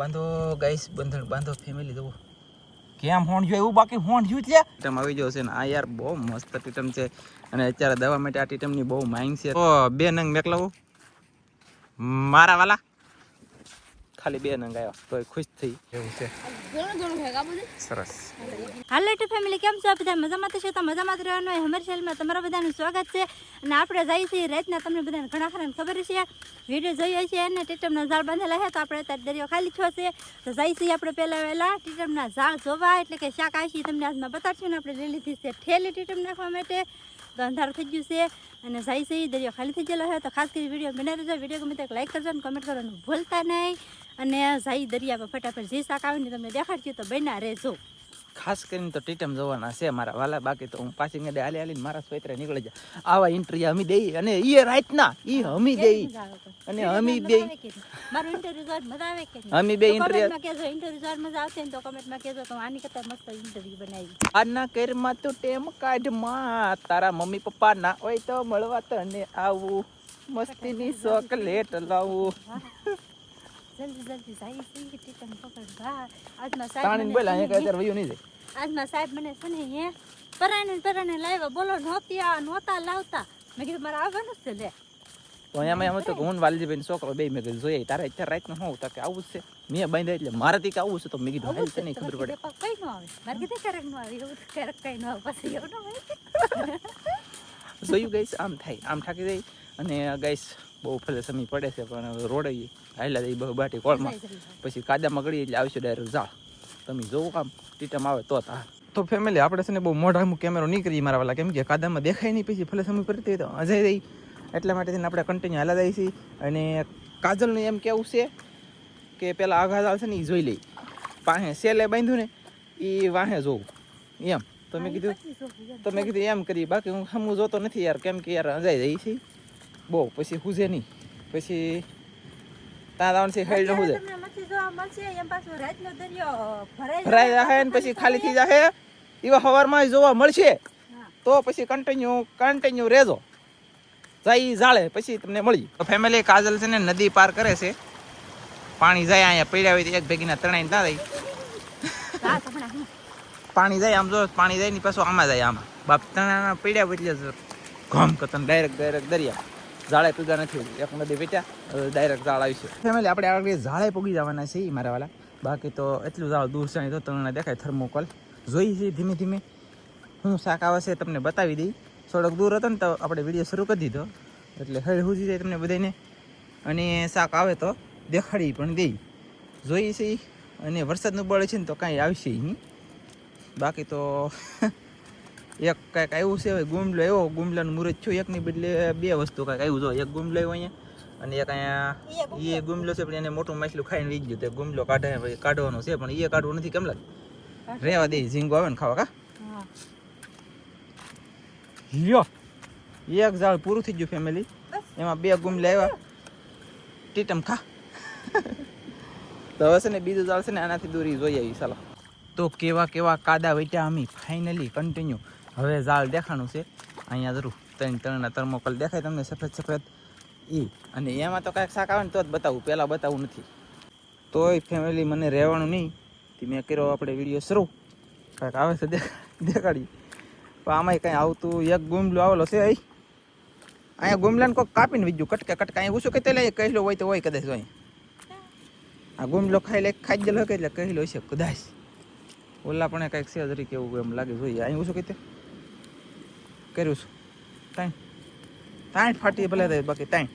બાંધો ગાઈસ બંધણ બાંધો ફેમિલી જુઓ. કેમ હોણ જો એવું બાકી હોણ જ્યું છે? ટીટમ આવી ગયો છે ને આ યાર બહુ મસ્ત ટીટમ છે. અને અત્યારે દવા માટે આ ટીટમની બહુ માંગ છે. તો બે નંગ મેકલાવો. મારા વાલા. ખાલી બે નંગ આવ્યા તો ખુશ થઈ. એવું છે. સરસ. હાલો ટુ ફેમિલી કેમ છો? બધા મજામાં તો છો? તો મજામાં જ રહેવાનું હોય. હમર શેલમાં તમારા બધાનું સ્વાગત છે. અને આપણે જઈએ છીએ રાતના તમને બધાને ઘણા ખરાને ખબર છે. વીડિયો જોઈએ છે અને ટીટમના ઝાડ બાંધેલા છે તો આપણે અત્યારે દરિયો ખાલી છો છે. તો જઈએ છીએ આપણે પહેલાં વહેલા ટીટમના ઝાડ જોવા એટલે કે શાક આવી તમને આજમાં બતાડશું ને આપણે લઈ લીધી છે ઠેલી ટીટમ નાખવા માટે. તો અંધારું થઈ ગયું છે અને જાય છે દરિયો ખાલી થઈ ગયેલો હોય તો ખાસ કરી વીડિયો બને દેજો વીડિયો ગમે તો લાઈક કરજો અને કમેન્ટ કરવાનું ભૂલતા નહીં. અને જાય દરિયામાં ફટાફટ જે શાક આવે ને તમને દેખાડજો તો બન્યા રહેજો. ખાસ કરીને તો ટીટમ જોવાના છે મારા વાલા બાકી તો હું પાછી ગડે હાલી હાલીને મારા સ્વેતરે નીકળી જાય આવા ઇન્ટરવ્યુ અમી દઈ અને ઈ રાતના ઈ અમી દઈ. અને અમી બે મારું ઇન્ટરવ્યુ જોર મજા આવે કે નહીં? અમી બે ઇન્ટરવ્યુ માં કેજો ઇન્ટરવ્યુ જોર મજા આવશે ને તો કમેન્ટમાં કેજો તો આની કરતા મસ્ત ઇન્ટરવ્યુ બનાવી. આના કરમાં તો ટેમ કાઢમાં તારા મમ્મી પપ્પા ના હોય તો મળવા તને આવું. મસ્તીની ચોકલેટ લાવું. જલ્દી જલ્દી જાય છે ટીચર પકડ. ભા આજમાં સાહેબ બોલ મને અહીંયા કઈ છે ને- નહીં જાય આજમાં સાહેબ મને છે ને હે પરાણે પરાણે લાવ્યા. બોલો નહોતી આ નહોતા લાવતા. મેં કીધું મારે આવવાનું છે લે. તો અહીંયા એમ હતું હું વાલજીભાઈ છોકરો બે મેં કીધું જોઈએ તારે અત્યારે રાતનું શું તો કે આવું છે? મેં બાંધ્યા એટલે મારાથી કે આવું છે તો મેં કીધું હાલ તને ખબર પડે. કઈ ન આવે. મારે કીધું ક્યારેક ન આવે. એવું ક્યારેક કઈ ન આવે. પછી એવું ન હોય જોયું ગઈશ આમ થાય. આમ થાકી જાય અને ગઈશ બહુ ફલે સમય પડે છે પણ રોડે હાલ્યા દઈ બહુ બાટી કોળમાં. પછી કાદામાં ગળી એટલે આવશે ડાયરેક્ટ ઝાડ. તમે જોવો આમ ટીટમ આવે તો તા તો ફેમિલી આપણે છે ને બહુ મોઢા કેમેરો નહીં કરીએ મારા વાલા. કેમ કે કાદામાં દેખાય નહીં પછી ફલે સમય પડતી તો અજાઈ રહી એટલા માટે થઈને આપણે કન્ટિન્યુ હાલા જાય છીએ. અને કાજલનું એમ કેવું છે કે પેલા આઘા ઝાડ છે ને એ જોઈ લઈ પાસે સેલે બાંધ્યું ને એ વાહે જોવું. એમ. તો મેં કીધું તો મેં કીધું એમ કરી બાકી હું હમું જોતો નથી યાર. કેમ કે યાર અજાઈ જઈ છે બહુ પછી હુજે નહીં. પછી તારાવણ છે હેડ ન હુજે. તમને મચ્છી જોવા મળશે એમ પાછું રાતનો દરિયો ભરાઈ જાહે ને પછી ખાલી થઈ જાહે એવા સવારમાં જોવા મળશે. તો પછી કન્ટિન્યુ કન્ટિન્યુ રહેજો. જાય જાળે પછી તમને મળી તો ફેમિલી કાજલ છે ને નદી પાર કરે છે. પાણી જાય અહીંયા પડ્યા હોય તો એક ભેગીના ત્રણેય ના જાય. હા તમને હું પાણી જાય આમ જો પાણી જાય ને પાછું આમાં જાય આમાં. બાપ ત્રણા પડ્યા હોય એટલે ઘમ કતન ડાયરેક્ટ ડાયરેક્ટ દરિયા. જાળે પૂગા નથી. એક નદી બેટા ડાયરેક્ટ ઝાડ આવી છે. ફેમિલી આપણે આગળ ઝાડે પૂગી જવાના છે એ મારા વાલા. બાકી તો એટલું જાળ દૂર છે તો તમને દેખાય થર્મોકોલ જોઈ છે ધીમે ધીમે. હું શાક આવે છે તમને બતાવી દઈ. થોડોક દૂર હતો ને તો આપણે વીડિયો શરૂ કરી દીધો. એટલે હળ હુજી જાય તમને બધાને અને શાક આવે તો દેખાડી પણ દઈ. જોઈ છે. અને વરસાદનું બળ છે ને તો કાંઈ આવશે નહીં. બાકી તો એક કાંઈક આવ્યું છે ગુમલો એવો ગુમલાનું મુહૂર્ત થયું એકની બદલે બે વસ્તુ કાંઈક આવ્યું જો એક ગુમલો આવ્યો અહીંયા અને એક અહીંયા એ ગુમલો છે પણ એને મોટું માછલું ખાઈને વીજ ગયું તે ગુમલો કાઢે પછી કાઢવાનો છે પણ એ કાઢવું નથી કેમ લાગે? રેવા દે ઝીંગો આવે ને ખાવા કા? લ્યો. એક ઝાડ પૂરું થઈ ગયું ફેમિલી એમાં બે ગુમલા આવ્યા. ટીટમ ખા. તો હવે છે ને બીજું ઝાડ છે ને આનાથી દૂરી જોઈ આવી ચાલો. તો કેવા કેવા કાદા વેચ્યા અમે ફાઇનલી કન્ટિન્યુ હવે ઝાડ દેખાણું છે. અહીંયા જરૂર ત્રણ ત્રણના થર્મોકોલ દેખાય તમને સફેદ સફેદ. એ અને એમાં તો કાંઈક શાક આવે ને તો જ બતાવું. પહેલાં બતાવું નથી. તોય ફેમિલી મને રહેવાનું નહીં. તે મેં કર્યો આપણે વીડિયો શરૂ. કાંઈક આવે છે દેખાડી. પણ આમાંય કાંઈ આવતું, એક ગુમલો આવેલો છે અહીં. અહીંયા ગુમલાને કોઈક કાપીને વીજ્યું. કટકે કટકે અહીંયા ઓછું કહેતા લે કહેલો હોય તો હોય કદાચ હોય આ ગુમલો ખાઈ લે, ખાઈ ગયેલો કે એટલે કહેલો છે કદાચ. ઓલા પણ કંઈક છે તરીકે એવું એમ લાગે જોઈએ. અહીં ઓછું કહેતે કર્યું છું. તાણ. તાણ ફાટી ભલે થાય બાકી હોય.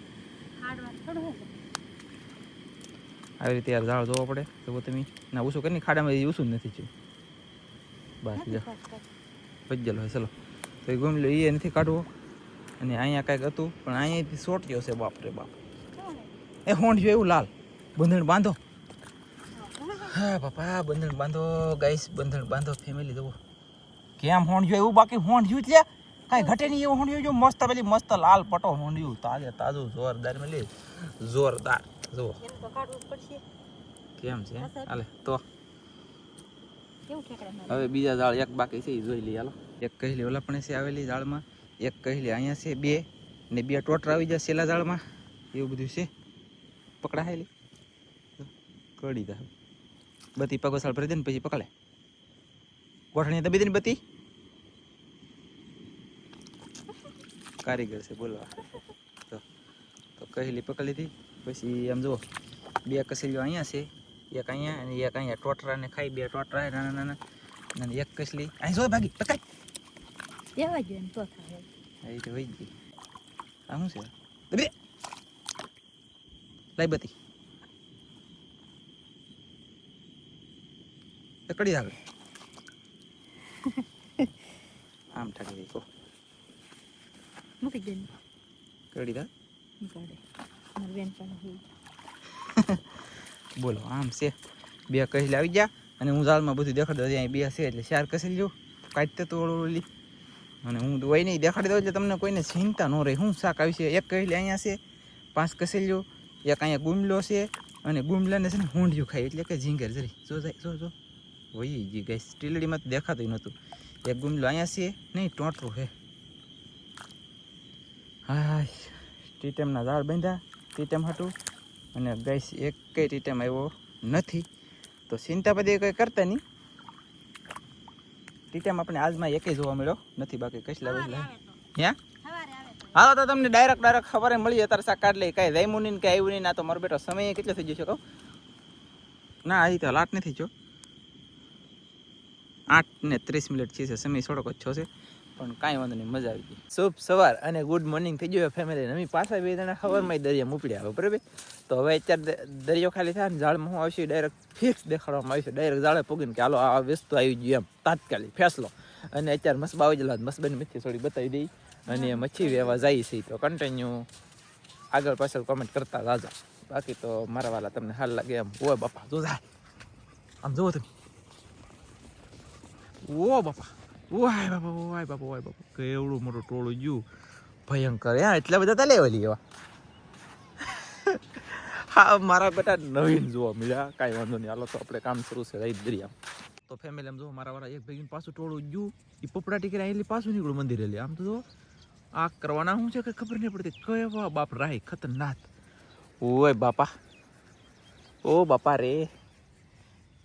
આવી રીતે યાર ઝાડ જોવો પડે તો તમે. ના, ઓછું કરીને ખાડામાં ઓછું જ નથી થયું. બસ, જો. ભજ્જલ હોય, ચલો. તો એ ગુમલો એ નથી કાઢવો. અને અહીંયા કાંઈક હતું, પણ અહીંયાથી ગયો છે, બાપ રે બાપ. એ હોંડ જો એવું લાલ. બંધણ બાંધો. હા, બાપા બંધણ બાંધો, ગાઈસ બંધણ બાંધો ફેમિલી જુઓ કેમ હોંડ જો એવું? બાકી હોંડ જ્યું છે કાંઈ ઘટે નહીં એવું હોંડ જો મસ્ત પેલી મસ્ત લાલ પટો હોંડ તાજે તાજું જોરદાર મળી જોરદાર. જુઓ. તો પડશે. કેમ છે? હાલે તો. હવે બીજા ઝાડ એક બાકી છે એ જોઈ લઈએ. હાલો. એક કહેલી ઓલા પણ છે આવેલી ઝાડમાં. એક કહેલી અહીંયા છે બે ને બે ટોટર આવી જાય છેલ્લા ઝાડમાં. એવું બધું છે. પકડાયેલી. કડી દે. બધી પગોસાળ ભરી દે ને પછી પકડે. ગોઠણી દબી દે ને બધી કારીગર છે બોલવા તો તો કહેલી પકડી લીધી. પછી આમ જુઓ બે કસેલીઓ અહીંયા છે એક અહીંયા અને એક અહીંયા. ટોટરાને ખાઈ બે ટોટરા નાના નાના. અને એક કસલી. અહીં જો ભાગી પકાય દેવા જ તો થાય. એ તો વહી ગઈ. આ શું છે? બે. લાઈ બતી કડી આગળ આમ ઠાકી દઈ કો. મૂકી દે કડી દા નીકળે મારી બેન પણ બોલો આમ છે બે કસલી આવી ગયા અને હું જાળમાં બધું દેખાડી દઉં અહીંયા બે છે એટલે ચાર કસી જો કાઢતે તો ઓલી અને હું વહી નહીં દેખાડી દઉં એટલે તમને કોઈને ચિંતા ન રહે હું શાક આવી છે એક કસલી અહીંયા છે પાંચ કસલીઓ એક અહીંયા ગુમલો છે અને ગુમલાને છે ને હુંડિયું ખાય એટલે કે ઝીંગર જરી જો જાય જો જો વહી જી ગઈ સ્ટીલડીમાં તો દેખાતું નહોતું એક ગુમલો અહીંયા છે નહીં ટોટરું છે હા ટીટેમના ઝાડ બાંધ્યા. ટીટેમ હતું અને ગેસ એક કઈ ટીટેમ આવ્યો નથી. તો ચિંતા બધી કંઈ કરતા નહીં. ટીટેમ આપણે આજમાં એકેય જોવા મળ્યો નથી. બાકી કસલા બસલા હ્યાં હાલો તો તમને ડાયરેક્ટ ડાયરેક્ટ ખબર મળી. અત્યારે શાક કાઢ લઈ કાંઈ રાયમું નહીં કાંઈ આવ્યું નહીં. ના તો મારો બેટો સમય કેટલો થઈ જશે કહું? ના હજી તો લાટ નથી જો આઠ ને ત્રીસ મિનિટ છે છે. સમય થોડોક જ છો છે. પણ કાંઈ વાંધો નહીં, મજા આવી ગઈ. શુભ સવાર અને ગુડ મોર્નિંગ થઈ ગયું ફેમિલી અમે પાછા બે જણા ખબરમાં દરિયા ઉપડ્યા આવે, બરાબર? તો હવે અત્યારે દરિયો ખાલી થાય ને ઝાડમાં હું આવશે ડાયરેક્ટ ફિક્સ દેખાડવામાં આવશે. ડાયરેક્ટ ઝાડે પૂગીને કે હાલો, આ વસ્તુ આવી ગયું એમ, તાત્કાલિક ફેસલો. અને અત્યારે મસબા આવી જલા મસબાની મચ્છી થોડી બતાવી દઈ. અને મચ્છી વેવા જાય છે, તો કન્ટિન્યુ આગળ પાછળ કોમેન્ટ કરતા રાજા. બાકી તો મારા વાલા તમને હાલ લાગે એમ ઓ બાપા, જો જાય આમ જુઓ તમે. ઓ બાપા. ઓય બાપા ઓય બાપા ઓય બાપા કેવડું મોટું ટોળું ગયું. ભયંકર. હા, એટલા બધા તાલે લેવા એવા હા, મારા બેટા નવીન જોવા મળ્યા. કાંઈ વાંધો નહીં. હાલો તો આપણે કામ શરૂ છે રહી દરિયા. તો ફેમિલી આમ જો મારા વાળા એક ભેગીને પાછું ટોળું ગયું. એ પપડા ટીકરે આવેલી પાછું નીકળું મંદિરે લે આમ તો જો, આ કરવાના શું છે કે ખબર નહીં પડતી. કયો બાપ રાય, ખતરનાક. ઓય બાપા. ઓ બાપા રે.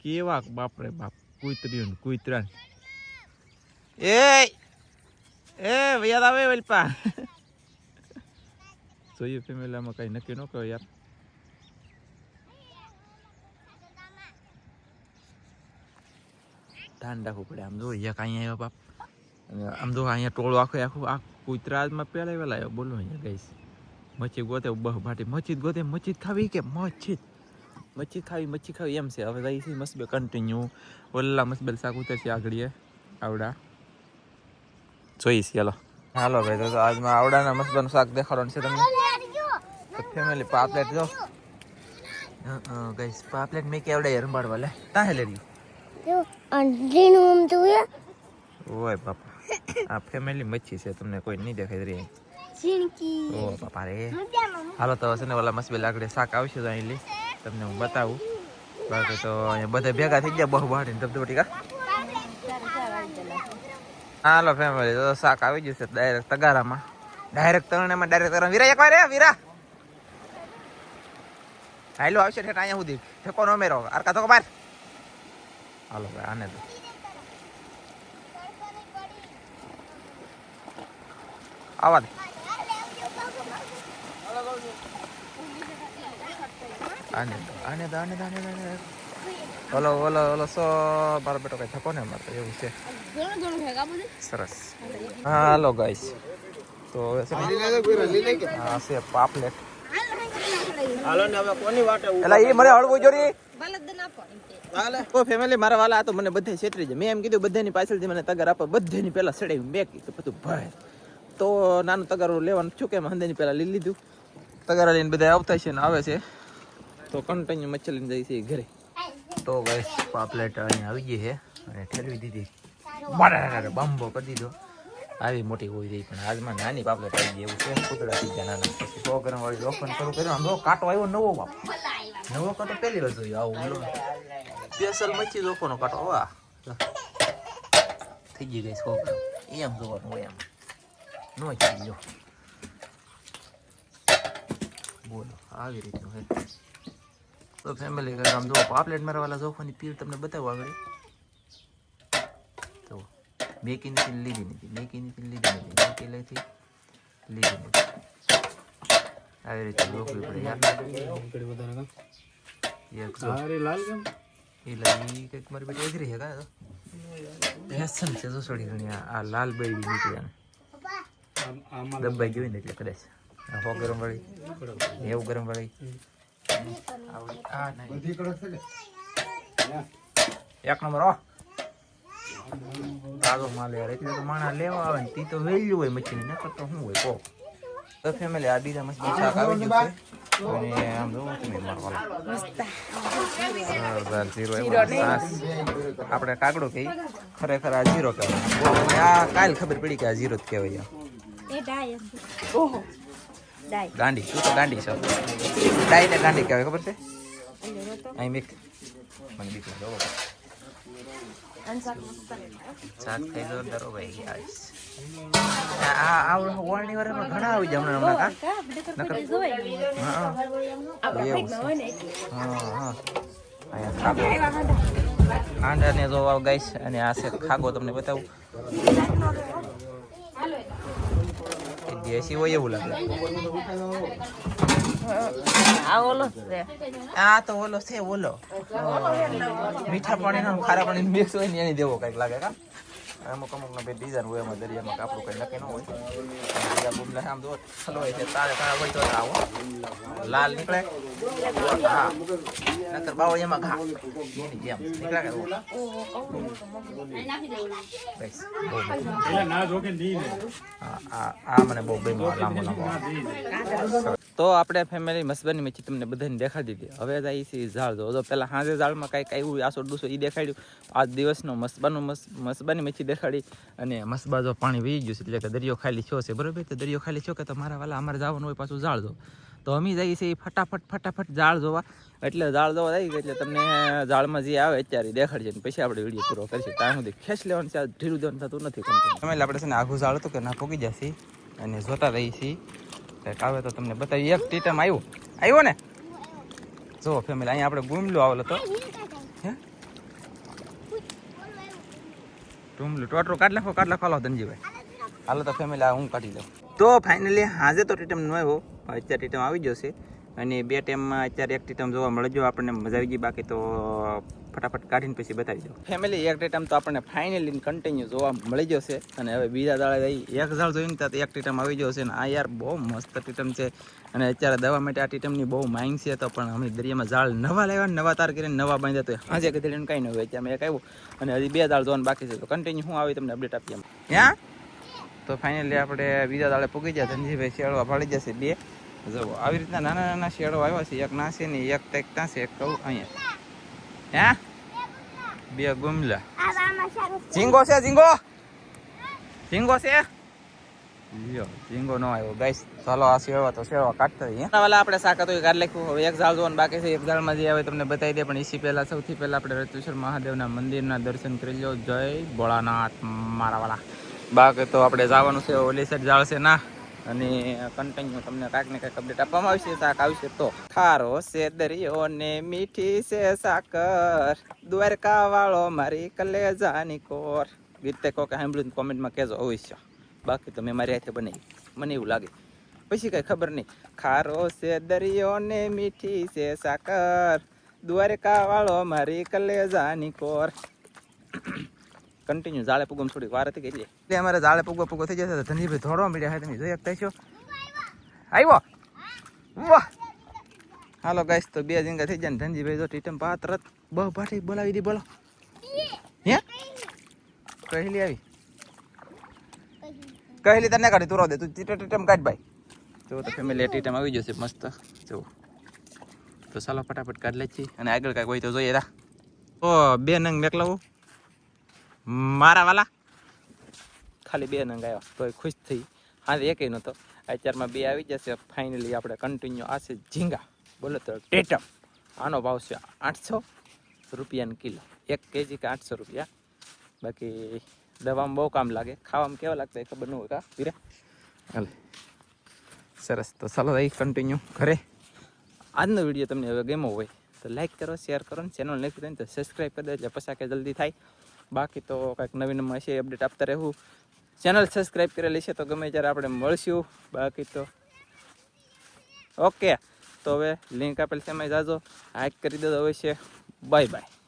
કેવા બાપ રે બાપ. કુતરી કુતરા એ એ યાદ આવે વલપા જોઈએ ફેમિલીમાં કઈ નક્કી ન કહો યાર ધ્યાન રાખવું પડે આમ જો અહીંયા આવ્યો બાપ આમ જો અહીંયા ટોળું આખો આખું આ કુતરામાં પહેલા વેલા આવ્યો બોલો અહીંયા ગઈશ મચ્છી ગોતે બહ ભાટી મચ્છી ગોતે મચ્છી ખાવી કે મચ્છી મચ્છી ખાવી મચ્છી ખાવી એમ છે હવે જઈ છે મસ્ત કન્ટિન્યુ ઓલા મસ્બેલ શાક ઉતરશે આગળીએ આવડા જોઈશ ચાલો હાલો. ભાઈ તો આજમાં આવડાના મસ્તનું શાક દેખાડવાનું છે તમને. તો ફેમિલી પાપલેટ જો. ગઈસ પાપલેટ મેં કે આવડે રંબાડવા લે. તા હે લેરી ઓય બાપા આ ફેમિલી મચ્છી છે તમને કોઈ નહીં દેખાય રહી ઓ બાપા રે. હાલો તો છે ને ઓલા મસ્બેલ આગળ શાક આવશે તો અહીં લી તમને હું બતાવું. બાકી તો અહીંયા બધા ભેગા થઈ ગયા બહુ બહાટી ધબધબટી કા? હાલો ફેમિલી તો શાક આવી જશે ડાયરેક્ટ તગારામાં. ડાયરેક્ટ તરણેમાં ડાયરેક્ટ તરણ. વીરા એકવાર વીરા. હાલો, આવશે ઠેઠ અહીંયા સુધી. ઠેકો નો મેરો. આરકા તો બાર. હાલો, ભાઈ, આને તો. આવા દે. આને આને આને આને. ઓલો ઓલો ઓલો સો મારો બેટો કઈ થકો ને અમારે એવું છે. સરસ. હાલો ગાઈસ તો હવે છે ને હા છે પાપલેટ. એલા એ મને હળવું જોરી તો ફેમિલી મારા વાલા આ તો મને બધે છેતરી છે મેં એમ કીધું બધાની પાછળથી મને તગર આપો બધાની પહેલાં સડાવી મેં કીધું બધું ભાઈ તો નાનું તગારું લેવાનું છું કે હંદેની પહેલાં લઈ લીધું. તગારા લઈને બધા આવતા છે ને આવે છે. તો કન્ટિન્યુ મચ્છી લઈને જાય છે ઘરે. તો ગાઈસ પાપલેટ અહીંયા આવી ગઈ છે. અને ઠેલવી દીધી. બરાબર બાંબો કરી દીધો. આવી મોટી હોય રહી પણ આજમાં નાની પાપલેટ આવી ગઈ એવું છે. કૂતરા થઈ ગયા નાના. પછી સો ગ્રામ વાળી ઓપન શરૂ કર્યો. આમ કાંટો આવ્યો નવો બાપ. નવો કાંટો પહેલી વાર જોયો આવું સ્પેશિયલ મચ્છી લોકોનો કાંટો. વાહ. થઈ ગઈ ગઈ સો ગ્રામ એમ જોવાનું હોય એમ. નો ગયો. બોલો આવી રીતનું હે તો ફેમિલી ઘર આમ પાપલેટ મારવાલા જોખોની પીર તમને બતાવો આગળ તો મેકી પીલ લીધી નથી મેકી નથી ને લીધી નથી મેકી લેથી લીધી નથી. આવી રીતે રોકવી પડે યાર. એક જો. એટલે કંઈક મારી બેટી એગ્રી છે કાં તો? ફેશન છે જો ઘણી આ- લાલ બેડી નીકળી આને. દબાઈ ગયો ને એટલે કદાચ. આ હો ગરમ વાળી એવું ગરમ વાળી. એક નંબર હો. તાજો માલ યાર એટલે તો માણસ લેવા આવે ને તી તો વેલ્યુ હોય મચ્છી નકર તો શું હોય કો તો ફેમિલી આ બીજા મસ્ત શાક આવી ગયું છે. અને આમ જોવો તમે. આપણે કાકડો કહી ખરેખર આ જીરો કહેવાય. આ કાલ ખબર પડી કે આ જીરો જ કહેવાય ઓહો. ગાંડી તું તો ગાંડી છો. ડાઈ ને ગાંડી કહેવાય ખબર છે અહીં મિક મને બીક લાગે હો. શાક ખાઈ ભાઈ. આ આ આ ઓળણી વાળામાં ઘણા આવી જાય હમણાં હમણાં કા? આંડા ને જો ગાઈસ અને આ છે ખાગો તમને બતાવું દેશી હોય એવું લાગે આ તો ઓલો છે ઓલો. મીઠા અને ખારા પાણી મિક્સ હોય ને એની દેવો કંઈક લાગે કા? અમુક અમુક ના ડિઝાઇન હોય એમાં દરિયામાં કાપડું કઈ નક્કી ન હોય. બીજા બુમલા આમ જો હોય છે તારે તારે હોય તો આવો લાલ નીકળે? હા. નકર બાવો એમાં ઘા. એની જેમ. નીકળે કે બસ. આ આ- આ મને બહુ ગમ્યો લાંબો લાંબો. તો આપણે ફેમિલી મસબાની મચ્છી તમને બધાને દેખાડી દીધી. હવે જાય છે ઝાડ જો તો પહેલાં સાંજે ઝાડમાં કાંઈક આવ્યું આસો ડૂસો એ દેખાડ્યું. આજ દિવસનો મસબાનું મસ મસબાની મચ્છી દેખાડી અને મસ્ત બાજુ પાણી વહી ગયું છે. એટલે કે દરિયો ખાલી થયો છે. બરોબર? તો દરિયો ખાલી થયો કે તમારા વાલા, અમારે જવાનું હોય પાછું ઝાડ જો તો અમે જઈએ છીએ ફટાફટ ફટાફટ ઝાડ જોવા. એટલે ઝાડ જોવા જઈએ એટલે તમને ઝાડમાં જે આવે અત્યારે દેખાડશે ને પછી આપણે વીડિયો પૂરો કરીશું. ત્યાં સુધી ખેંચ લેવાનું આ ઢીલું દેવાનું થતું નથી તમે આપણે છે ને આખું ઝાડ હતું કે ના પોગી જશે અને જોતા રહી છીએ. આવે તો તમને બતાવી એક ટીટમ આવ્યું આવ્યો ને? જો ફેમિલી અહીંયા આપણે ગુમલો આવેલો તો ટુમલું ટોટરું કાઢ નાખો કાઢ નાખો. હાલો ધનજીભાઈ. હાલો તો ફેમિલી હું કાઢી લઉં. તો ફાઇનલી હાજે તો ટીટમ ન અત્યારે ટીટમ આવી જશે. અને બે ટાઈમમાં અત્યારે એક ટીટમ જોવા મળે. જો આપણને મજા આવી ગઈ, બાકી તો ફટાફટ કાઢીને પછી બતાવી દો ફેમિલી એક ટીટમ તો આપણને ફાઇનલી કન્ટિન્યુ જોવા મળી જશે. અને હવે બીજા દાડે એક ઝાડ જોઈને ત્યાં એક ટીટમ આવી જશે. અને આ યાર બહુ મસ્ત ટીટમ છે. અને અત્યારે દવા માટે આ ટીટમની બહુ માંગ છે તો પણ અમે દરિયામાં ઝાડ નવા લાવ્યા નવા તાર કરીને નવા બાંધ્યા તો આજે કદી કાંઈ ન હોય. ત્યાં એક આવ્યું. અને હજી બે દાળ જોવાનું બાકી છે. તો કન્ટિન્યુ હું આવી તમને અપડેટ આપીએ ત્યાં તો ફાઇનલી આપણે બીજા દાડે પૂગી જાય ધનજીભાઈ શેળવા ફાળી જશે બે. જો આવી રીતના નાના નાના શેડો આવ્યા છે. એક નાસે ને એક તેક ત્યાં છે એક કહું અહીંયા. હે? બે ગુમલા. ઝીંગો છે, ઝીંગો? ઝીંગો છે? લ્યો, ઝીંગો નો આવ્યો. ગાઈસ ચાલો આ સેવા તો શેળવા કાઢતા રહીએ વાલા, આપણે શાક હતું કાઢ લખ્યું. હવે એક ઝાડ જોવાનું બાકી છે. એક ઝાડમાં જે આવે તમને બતાવી દે, પણ ઈસી પહેલા, સૌથી પહેલા આપણે રતુશ્વર મહાદેવના મંદિરના દર્શન કરી લો જય ભોળાનાથ, મારા વાળા બાકી તો આપણે જવાનું છે ઓલી સાઈડ ઝાડ છે ના. અને કન્ટિન્યુ તમને કાંઈક ને કાંઈક અપડેટ આપવામાં આવશે. શાક આવશે તો ખારો છે, દરિયો ને મીઠી છે સાકર. દ્વારકા વાળો મારી કલેજાની કોર. ગીત તે કોકે સાંભળ્યું કોમેન્ટમાં કહેજો અવશ્ય બાકી તો મેં મારી હાથે બનાવી. મને એવું લાગે. પછી કઈ ખબર નહીં. ખારો છે, દરિયો ને મીઠી છે સાકર. દ્વારકા વાળો મારી કલેજાની કોર. કન્ટિન્યુ જાળે પૂગમ થોડી વાર હતી એટલે અમારે જાળે પૂગો પૂગો થઈ જશે ધનજીભાઈ ધોડવા મળ્યા હોય તમે જોઈ શકતા છો આવ્યો વાહ. હાલો ગાઈસ તો બે જીંગા થઈ જાય ને ધનજીભાઈ જો ટીટમ પા તરત બહુ ભાટી બોલાવી દી, બોલો. હે? કહેલી આવી. કહેલી તને કાઢી, તું દે તું ટીટમ ટીટમ કાઢ ભાઈ જો તો ફેમિલી ટીટમ આવી જશે મસ્ત જો તો ચાલો ફટાફટ કાઢ લે અને આગળ કાંઈક હોય તો જોઈએ રા ઓ બે નંગ મેકલાવું મારા વાલા? ખાલી બે નંગ આવ્યા તો ખુશ થઈ. હા એકે નહોતો અત્યારમાં બે આવી જશે ફાઇનલી આપણે કન્ટિન્યુ આ છે ઝીંગા. બોલો તો ટેટમ આનો ભાવ છે આઠસો રૂપિયાની કિલો. એક કેજી કે આઠસો રૂપિયા? બાકી દવામાં બહુ કામ લાગે. ખાવામાં કેવા લાગતા એ ખબર ન હોય કા, વીરે? હાલે. સરસ. તો ચાલો રહી કન્ટિન્યુ ઘરે. આજનો વીડિયો તમને હવે ગેમો હોય તો લાઈક કરો શેર કરો ને ચેનલ નથી થાય ને તો સબસ્ક્રાઈબ કરી દો એટલે પછી કે જલ્દી થાય. બાકી તો કંઈક નવી નવી છે અપડેટ આપતા રહેવું. ચેનલ સબસ્ક્રાઈબ કરેલી છે તો ગમે ત્યારે આપણે મળશું. બાકી તો ઓકે તો હવે લિંક આપેલ છે એમાં જાજો. હાઈક કરી દો અવશ્ય. Bye bye